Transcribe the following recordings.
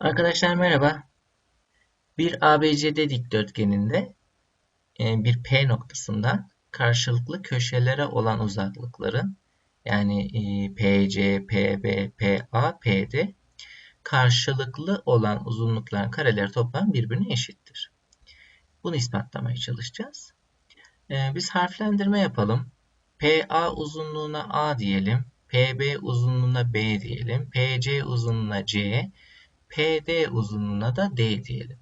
Arkadaşlar merhaba. Bir ABCD dikdörtgeninde e, bir P noktasından karşılıklı köşelere olan uzaklıkların yani e, PC, PB, PA, PD karşılıklı olan uzunlukların kareleri toplam birbirine eşittir. Bunu ispatlamaya çalışacağız. E, biz harflendirme yapalım. PA uzunluğuna A diyelim. PB uzunluğuna B diyelim. PC uzunluğuna C, PD uzunluğuna da D diyelim.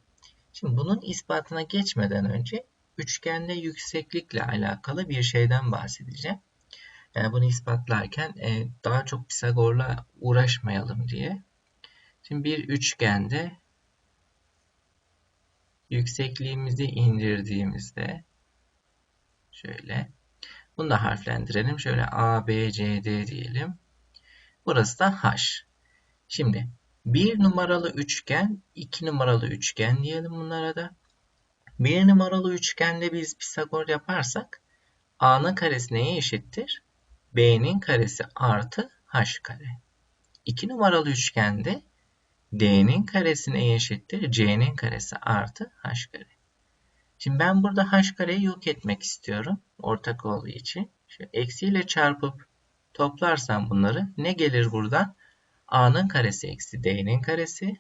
Şimdi bunun ispatına geçmeden önce üçgende yükseklikle alakalı bir şeyden bahsedeceğim. Yani bunu ispatlarken e, daha çok Pisagor'la uğraşmayalım diye. Şimdi bir üçgende yüksekliğimizi indirdiğimizde şöyle bunu da harflendirelim. Şöyle A, B, C, D diyelim. Burası da H. Şimdi 1 numaralı üçgen, 2 numaralı üçgen diyelim bunlara da. 1 numaralı üçgende biz Pisagor yaparsak A'nın karesi neye eşittir? B'nin karesi artı H kare. 2 numaralı üçgende D'nin karesi neye eşittir? C'nin karesi artı H kare. Şimdi ben burada H kareyi yok etmek istiyorum. Ortak olduğu için. Şöyle eksiyle çarpıp toplarsam bunları ne gelir buradan? A'nın karesi eksi D'nin karesi.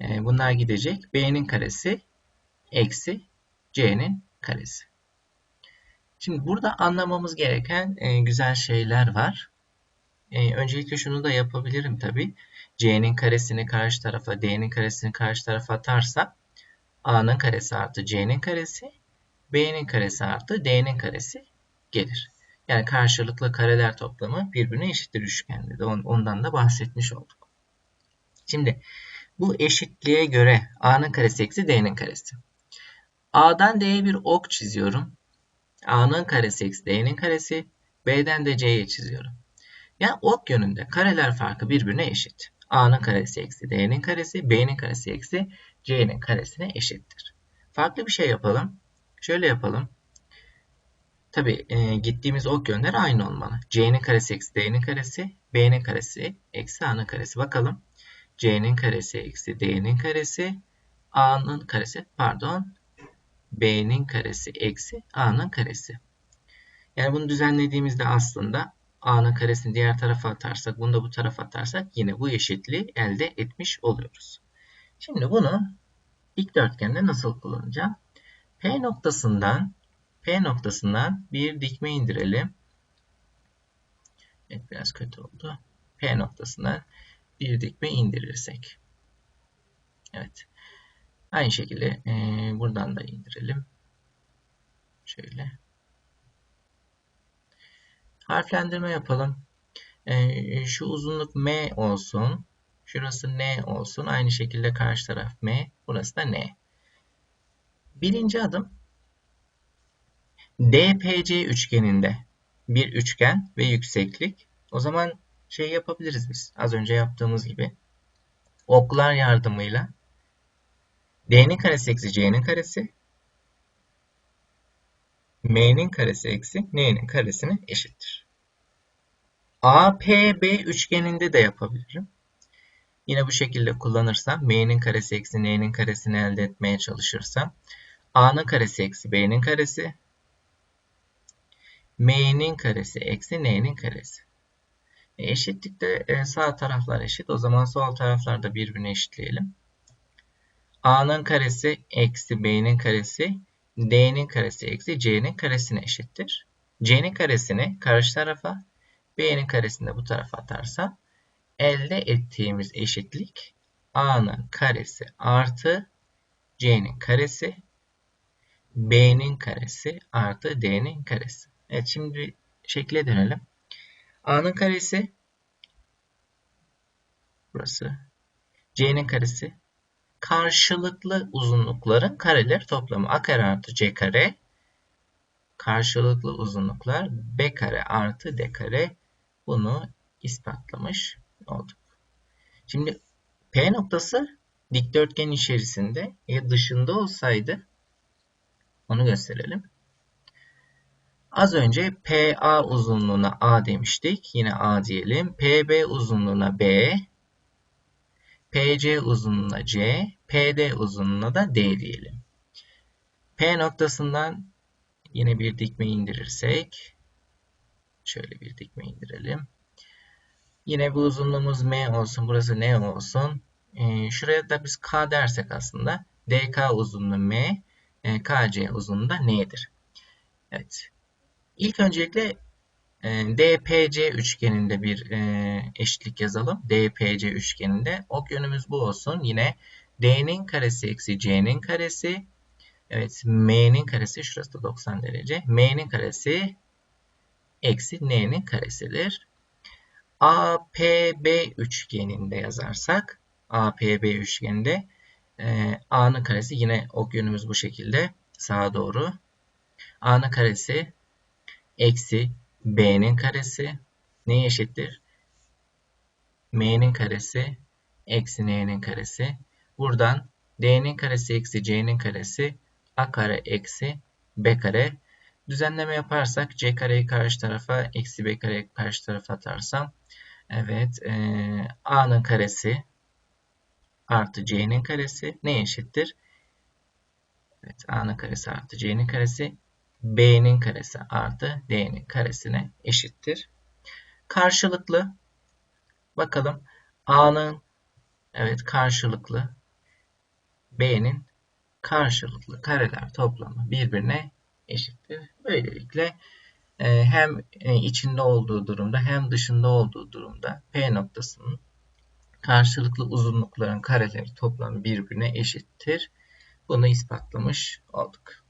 E, bunlar gidecek. B'nin karesi eksi C'nin karesi. Şimdi burada anlamamız gereken e, güzel şeyler var. E, öncelikle şunu da yapabilirim tabi. C'nin karesini karşı tarafa, D'nin karesini karşı tarafa atarsam A'nın karesi artı C'nin karesi, B'nin karesi artı D'nin karesi gelir. Yani karşılıklı kareler toplamı birbirine eşittir üçgende de ondan da bahsetmiş olduk. Şimdi bu eşitliğe göre A'nın karesi eksi D'nin karesi. A'dan D'ye bir ok çiziyorum. A'nın karesi eksi D'nin karesi. B'den de C'ye çiziyorum. Yani ok yönünde kareler farkı birbirine eşit. A'nın karesi eksi D'nin karesi. B'nin karesi eksi C'nin karesine eşittir. Farklı bir şey yapalım. Şöyle yapalım. Tabi e, gittiğimiz ok yönleri aynı olmalı. C'nin karesi eksi D'nin karesi, B'nin karesi eksi A'nın karesi. Bakalım. C'nin karesi eksi D'nin karesi, A'nın karesi pardon B'nin karesi eksi A'nın karesi. Yani bunu düzenlediğimizde aslında A'nın karesini diğer tarafa atarsak, bunu da bu tarafa atarsak yine bu eşitliği elde etmiş oluyoruz. Şimdi bunu dikdörtgende nasıl kullanacağım? P noktasından P noktasından bir dikme indirelim. Evet biraz kötü oldu. P noktasından bir dikme indirirsek. Evet. Aynı şekilde e, buradan da indirelim. Şöyle. Harflendirme yapalım. E, şu uzunluk M olsun. Şurası N olsun. Aynı şekilde karşı taraf M. Burası da N. Birinci adım DPC üçgeninde bir üçgen ve yükseklik. O zaman şey yapabiliriz biz. Az önce yaptığımız gibi. Oklar yardımıyla D'nin karesi eksi C'nin karesi M'nin karesi eksi N'nin karesine eşittir. APB üçgeninde de yapabilirim. Yine bu şekilde kullanırsam M'nin karesi eksi N'nin karesini elde etmeye çalışırsam A'nın karesi eksi B'nin karesi m'nin karesi eksi n'nin karesi. E, eşitlikte e, sağ taraflar eşit. O zaman sol taraflarda birbirine eşitleyelim. a'nın karesi eksi b'nin karesi d'nin karesi eksi c'nin karesine eşittir. c'nin karesini karşı tarafa b'nin karesini de bu tarafa atarsam elde ettiğimiz eşitlik a'nın karesi artı c'nin karesi b'nin karesi artı d'nin karesi. Evet şimdi şekle dönelim. A'nın karesi burası. C'nin karesi karşılıklı uzunlukların kareler toplamı. A kare artı C kare karşılıklı uzunluklar B kare artı D kare bunu ispatlamış olduk. Şimdi P noktası dikdörtgen içerisinde ya dışında olsaydı onu gösterelim. Az önce PA uzunluğuna A demiştik. Yine A diyelim. PB uzunluğuna B. PC uzunluğuna C, PD uzunluğuna da D diyelim. P noktasından yine bir dikme indirirsek şöyle bir dikme indirelim. Yine bu uzunluğumuz M olsun. Burası N olsun. Ee, şuraya da biz K dersek aslında DK uzunluğu M, e, KC uzunluğu da N'dir. Evet. İlk öncelikle e, DPC üçgeninde bir e, eşitlik yazalım. DPC üçgeninde ok yönümüz bu olsun. Yine D'nin karesi eksi C'nin karesi. Evet M'nin karesi şurası da 90 derece. M'nin karesi eksi N'nin karesidir. APB üçgeninde yazarsak APB üçgeninde e, A'nın karesi yine ok yönümüz bu şekilde sağa doğru. A'nın karesi eksi B'nin karesi neye eşittir? M'nin karesi eksi N'nin karesi. Buradan D'nin karesi eksi C'nin karesi A kare eksi B kare. Düzenleme yaparsak C kareyi karşı tarafa eksi B kareyi karşı tarafa atarsam evet e, A'nın karesi artı C'nin karesi ne eşittir? Evet A'nın karesi artı C'nin karesi B'nin karesi artı D'nin karesine eşittir. Karşılıklı bakalım A'nın evet karşılıklı B'nin karşılıklı kareler toplamı birbirine eşittir. Böylelikle e, hem e, içinde olduğu durumda hem dışında olduğu durumda P noktasının karşılıklı uzunlukların kareleri toplamı birbirine eşittir. Bunu ispatlamış olduk.